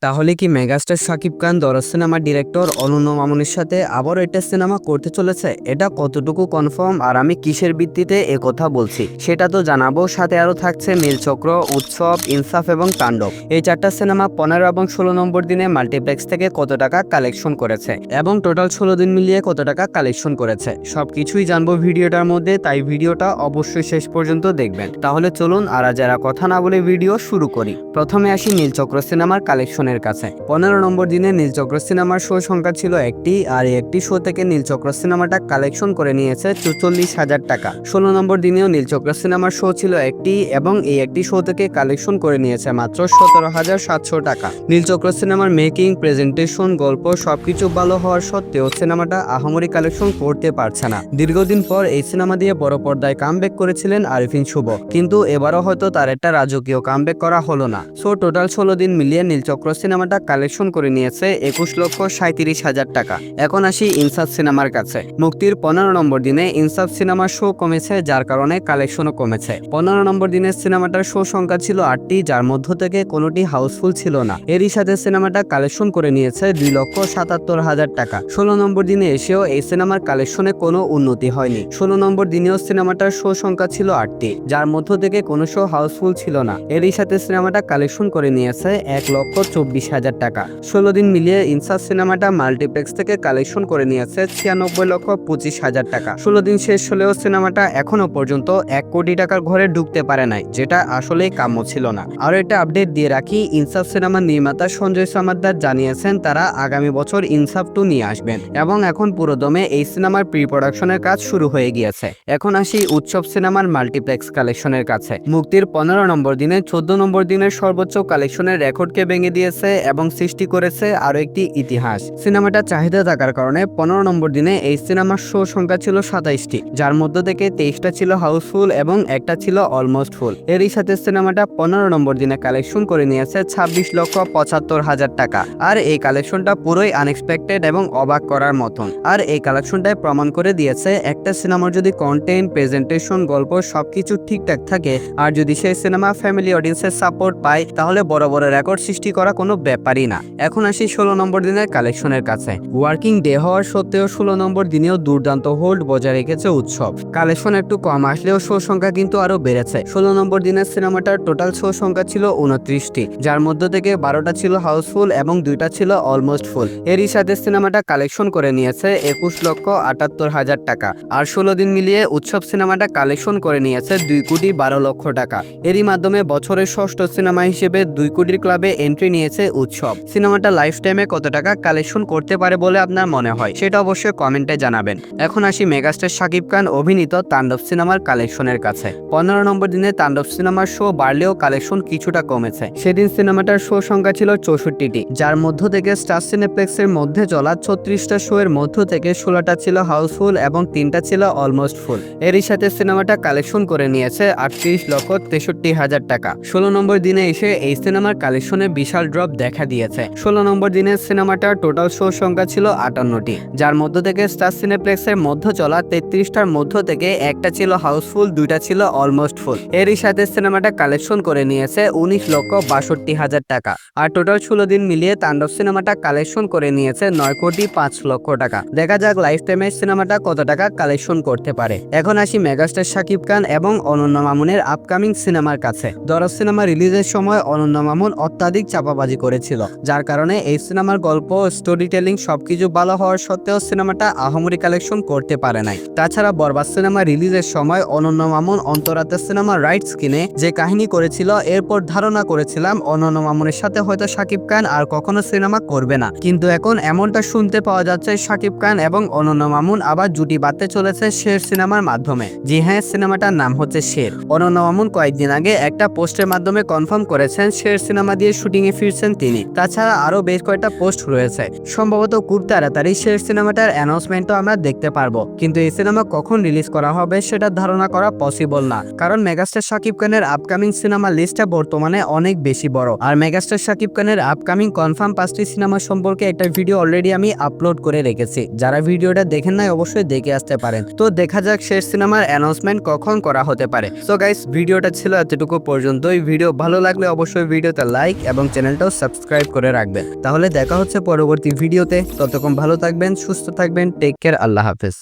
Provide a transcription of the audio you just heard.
তাহলে কি মেগাস্টার শাকিব খান দরজ সিনেমার ডিরেক্টর অনন্য মামুনের সাথে আবারও একটা সিনেমা করতে চলেছে? এটা কতটুকু কনফার্ম আর আমি কিসের ভিত্তিতে এ কথা বলছি? সেটা তো জানাব। সাথে আরও থাকছে নীলচক্র উৎসব, ইনসাফ এবং তাণ্ডব। এই চারটা সিনেমা পনেরো এবং ষোলো নম্বর দিনে মাল্টিপ্লেক্স থেকে কত টাকা কালেকশন করেছে? এবং টোটাল ষোলো দিন মিলিয়ে কত টাকা কালেকশন করেছে? সব কিছুই জানব ভিডিওটার মধ্যে, তাই ভিডিওটা অবশ্যই শেষ পর্যন্ত দেখবেন। তাহলে চলুন, আর যারা কথা না বলে ভিডিও শুরু করি। প্রথমে আসি নীলচক্র সিনেমার কালেকশনের কাছে। পনেরো নম্বর দিনে নীলচক্র সিনেমার শো সংখ্যা ছিল একটি আর একটি শো থেকে নীলচক্র সিনেমাটা কালেকশন করে নিয়েছে চুচল্লিশ হাজার টাকা। ষোলো নম্বর দিনেও নীলচক্র সিনেমার শো ছিল একটি এবং এই একটি শো থেকে কালেকশন করে নিয়েছে মাত্র সতেরো হাজার সাতশো টাকা। নীলচক্র সিনেমার মেকিং, প্রেজেন্টেশন, গল্প সবকিছু ভালো হওয়ার সত্ত্বেও সিনেমাটা আহামরি কালেকশন করতে পারছে না। দীর্ঘদিন পর এই সিনেমা দিয়ে বড় পর্দায় কামব্যাক করেছিলেন আরিফিন শুভ। কিন্তু এবারও হয়তো তার একটা রাজকীয় কামব্যাক করা হলো না। সো টোটাল ষোলো দিন মিলিয়ে নীলচক্র সিনেমাটা কালেকশন করে নিয়েছে একুশ লক্ষ সাঁত্রিশ হাজার টাকা। এখন আসি ইনসাফ সিনেমার কাছে। মুক্তির পনেরো নম্বর দিনে ইনসাফ সিনেমার শো কমেছে, যার কারণে কালেকশনও কমেছে। পনেরো নম্বর দিনে সিনেমাটার শো সংখ্যা ছিল আটটি, যার মধ্য থেকে কোনোটি হাউসফুল ছিল না। এরই সাথে সিনেমাটা কালেকশন করে নিয়েছে দুই লক্ষ সাতাত্তর হাজার টাকা। ষোলো নম্বর দিনে এসেও এই সিনেমার কালেকশনে কোনো উন্নতি হয়নি। ষোলো নম্বর দিনেও সিনেমাটার শো সংখ্যা ছিল আটটি, যার মধ্য থেকে কোনো শো হাউসফুল ছিল না। এরই সাথে সিনেমাটা কালেকশন করে নিয়েছে এক লক্ষ চব্বিশ হাজার টাকা। ষোলো দিন মিলিয়ে ইনসাস সিনেমাটা মাল্টিপ্লেক্স থেকে কালেকশন করে নিয়েছে ছিয়ানব্বই লক্ষ পঁচিশ হাজার টাকা। ষোলো দিন শেষ হলেও সিনেমাটা এখনও পর্যন্ত এক কোটি টাকার ঘরে ঢুকতে পারে নাই, যেটা আসলেই কাম্য ছিল না। আরও একটা আপডেট দিয়ে রাখি ইনসাফ সিনেমার নির্মাতা সঞ্জয় সামাদ্দার জানিয়েছেন, তারা আগামী বছর ইনসাফ টু নিয়ে আসবেন এবং এখন পুরোদমে এই সিনেমার প্রি প্রোডাকশনের কাজ শুরু হয়ে গিয়েছে। এখন আসি উৎসব সিনেমার মাল্টিপ্লেক্স কালেকশনের কাছে। মুক্তির পনেরো নম্বর দিনে, চোদ্দ নম্বর দিনের সর্বোচ্চ কালেকশনের রেকর্ডকে ভেঙে দিয়েছে এবং সৃষ্টি করেছে আরও একটি ইতিহাস। সিনেমাটা চাহিদা থাকার কারণে পনেরো নম্বর দিনে এই সিনেমার শো সংখ্যা ছিল সাতাইশটি, যার মধ্য থেকে তেইশটা ছিল হাউসফুল এবং একটা ছিল অলমোস্ট ফুল। এরই সাথে সিনেমাটা পনেরো নম্বর দিনে কালেকশন করে নিয়েছে ছাব্বিশ লক্ষ পঁচাত্তর হাজার টাকা, আর এই কালেকশনটা পুরোই আনএক্সপেক্টেড এবং অবাক করার মতন। আর এই কালেকশনটাই প্রমাণ করে দিয়েছে একটা সিনেমার যদি কন্টেন্ট প্রেজেন্টেশন গল্প সবকিছু ঠিকঠাক থাকে, আর যদি সেই সিনেমা ফ্যামিলি অডিয়েন্সের সাপোর্ট পায়, তাহলে বড় বড় রেকর্ড সৃষ্টি করা কোনো ব্যাপারই না। এখন আসি ষোলো নম্বর দিনের কালেকশনের কাছে। ওয়ার্কিং ডে হওয়ার সত্ত্বেও ষোলো নম্বর দিনেও দুর্দান্ত হোল্ড বজায় রেখেছে উৎসব। কালেকশন একটু কম আসলেও শো সংখ্যা কিন্তু আরও বেড়েছে। ষোলো নম্বর দিনের সিনেমাটার টোটাল শো সংখ্যা ছিল উনত্রিশটি যার মধ্য থেকে বারোটা ছিল হাউসফুল এবং দুইটা ছিল অলমোস্ট ফুল। এরই সাথে সিনেমাটা কালেকশন করে নিয়েছে একুশ লক্ষ আটাত্তর হাজার টাকা। আর ষোলো দিন মিলিয়ে উৎসব সিনেমাটা কালেকশন করে নিয়েছে দুই কোটি বারো লক্ষ টাকা। এরই মাধ্যমে বছরের ষষ্ঠ সিনেমা হিসেবে দুই কোটির ক্লাবে এন্ট্রি নিয়েছে উৎসব। সিনেমাটা লাইফ টাইমে কত টাকা কালেকশন করতে পারে বলে আপনার মনে হয়? সেটা অবশ্যই কমেন্টে জানাবেন। এখন আসি মেগাস্টার শাকিব খান অভিনীত তাণ্ডব সিনেমার কালেকশনের কাছে। পনেরো নম্বর দিনে তাণ্ডব সিনেমার শো বাড়লেও কালেকশন কিছুটা কমেছে। সেদিন সিনেমাটার শো সংখ্যা ছিল চৌষট্টিটি, যার মধ্য থেকে স্টার সিনেপ্লেক্সের মধ্যে চলা ছত্রিশটা শো এর মধ্য থেকে ষোলোটা ছিল হাউসফুল এবং তিনটা ছিল অলমোস্ট ফুল এরই সাথে সিনেমাটা কালেকশন করে নিয়েছে আটত্রিশ লক্ষ তেষট্টি হাজার টাকা। ষোলো নম্বর দিনে এসে এই সিনেমার কালেকশনে বিশাল ড্রপ দেখা দিয়েছে। ষোলো নম্বর দিনের সিনেমাটার টোটাল শো সংখ্যা ছিল আটান্নটি। যার মধ্য থেকে স্টার সিনেপ্লেক্সের মধ্য চলা তেত্রিশটার মধ্য থেকে একটা ছিল হাউসফুল, দুইটা ছিল অলমোস্ট ফুল। এরই সাথে সিনেমাটা কালেকশন করে নিয়েছে উনিশ লক্ষ বাষট্টি হাজার টাকা। আর টোটাল ষোলো দিন মিলিয়ে তাণ্ডব সিনেমাটা কালেকশন করে নিয়েছে নয় কোটি পাঁচ লক্ষ টাকা। দেখা যাক লাইফ টাইমে সিনেমাটা কত টাকা কালেকশন করতে পারে। এখন আসি মেগাস্টার শাকিব খান এবং অনন্য মামুনের আপকামিং সিনেমার কাছে। দরজ সিনেমা রিলিজের সময় অনন্য মামুন অত্যাধিক চাপাবাজি করেছিল, যার কারণে এই সিনেমার গল্প স্টোরি টেলিং সবকিছু ভালো হওয়ার সত্ত্বেও সিনেমাটা আহমরি কালেকশন করতে পারে নাই। তাছাড়া বরবাদ সিনেমা রিলিজের সময় অনন্য মামুন অন্তরাতের সিনেমা রাইটস কিনে যে কাহিনী করেছিল, এরপর ধারণা করেছিলাম অনন্য মামুনের সাথে হয়তো শাকিব খান আর কখনো সিনেমা করবে না। কিন্তু এখন এমনটা শুনতে পাওয়া যাচ্ছে শাকিব খান এবং অনন্য মামুন আবার জুটি বাঁধতে চলেছে শের সিনেমার মাধ্যমে। জি হ্যাঁ সিনেমাটার নাম হচ্ছে শের। অনন্য মামুন কয়েকদিন আগে একটা পোস্টের মাধ্যমে কনফার্ম করেছেন, শের সিনেমা দিয়ে শুটিং এ ফিরছেন তিনি। তাছাড়া আরও বেশ কয়েকটা পোস্ট রয়েছে। সম্ভবত খুব তাড়াতাড়ি শের সিনেমাটার অ্যানাউন্সমেন্টও আমরা দেখতে পারব। কিন্তু এই সিনেমা কখন রিলিজ করা হবে সেটা ধারণা করা পসিবল না। কারণ মেগাস্টার শাকিব খানের আপকামিং সিনেমা লিস্টটা বর্তমানে অনেক বেশি বড়। আর মেগাস্টার শাকিব খানের আপকামিং কনফার্ম পাঁচটি সিনেমা সম্পর্কে একটা ভিডিও অলরেডি আমি আপলোড করে রেখেছি। যারা ভিডিওটা দেখেন নাই, অবশ্যই দেখে আসতে পারেন। তো দেখা যাক শেষ সিনেমার অ্যানাউন্সমেন্ট কখন করা হতে পারে। সো গাইস ভিডিওটা ছিল এতটুকু পর্যন্তই। ভিডিও ভালো লাগলে অবশ্যই ভিডিওতে লাইক এবং এবং চ্যানেলটাও সাবস্ক্রাইব করে রাখবেন। তাহলে দেখা হচ্ছে পরবর্তী ভিডিওতে। ততক্ষণ ভালো থাকবেন, সুস্থ থাকবেন টেক কেয়ার আল্লাহ হাফেজ।